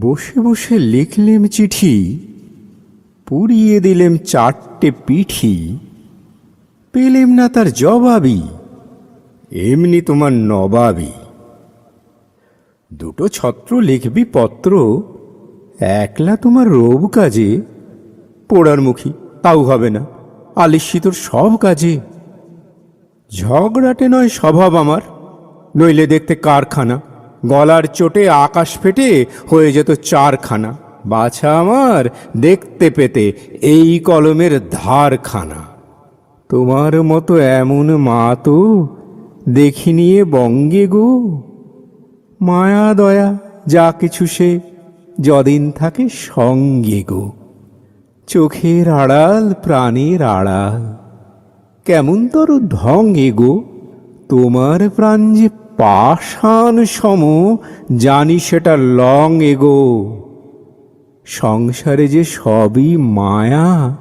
বসে বসে লিখলেম চিঠি, পুড়িয়ে দিলেম চারটে পিঠি। পেলেম না তার জবাবই এমনি তোমার নবাবই দুটো ছত্র লিখবি পত্র, একলা তোমার রোব কাজে, পোড়ার মুখী তাও হবে না আলিস্যি তোর সব কাজে। ঝগড়াটে নয় স্বভাব আমার, নইলে দেখতে কারখানা। গলার চোটে আকাশ ফেটে হয়ে যেত চারখানা। বাছা আমার দেখতে পেতে এই কলমের ধারখানা। তোমার মতো এমন মা তো দেখিনি নিয়ে বঙ্গে গো। মায়া দয়া, যা কিছু সে যদিন থাকে সঙ্গে গো। চোখের আড়াল, প্রাণের আড়াল, কেমন তোর ঢং গো। তোমার প্রাণ যে পাষাণ সম, জানি সেটা লং এগো। সংসারে যে সবই মায়া,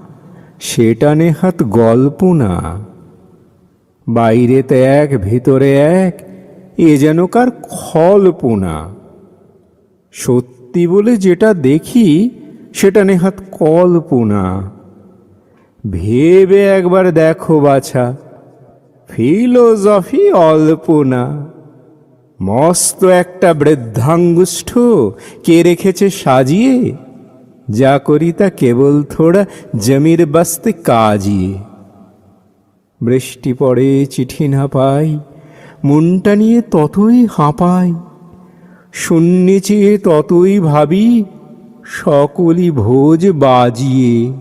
সেটা নেহাত গল্প না বাইরেতে এক, ভিতরে এক, এ যেন কার খলপনা। সত্যি বলে যেটা দেখি, সেটা নেহাত কল্পনা। ভেবে একবার দেখো বাছা ফিলোজফি অল্প না মস্ত একটা বৃদ্ধাঙ্গুষ্ঠ কে রেখেছে সাজিয়ে? যা করি তা কেবল থোড়া জমির বাস্তে কাজিয়ে। বৃষ্টি পড়ে, চিঠি না পাই, মনটা নিয়ে ততই হাঁপাই। শূন্যে চেয়ে ততই ভাবি, সকলই ভোজ বাজিয়ে।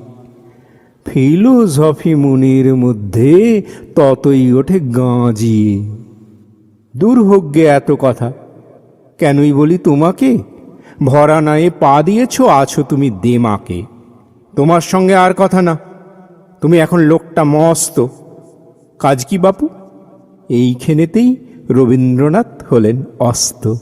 ফিলোজফি মুনির মধ্যে ততই ওঠে গাঁজিয়ে। দুর্ভোগ্যে এত কথা। কেনই বলি তোমাকে? ভরা নয়ে পা দিয়েছ, আছো তুমি দে মাকে তোমার সঙ্গে আর কথা না। তুমি এখন লোকটা মস্ত। কাজ কি বাপু? এইখানেতেই রবীন্দ্রনাথ হলেন অস্ত।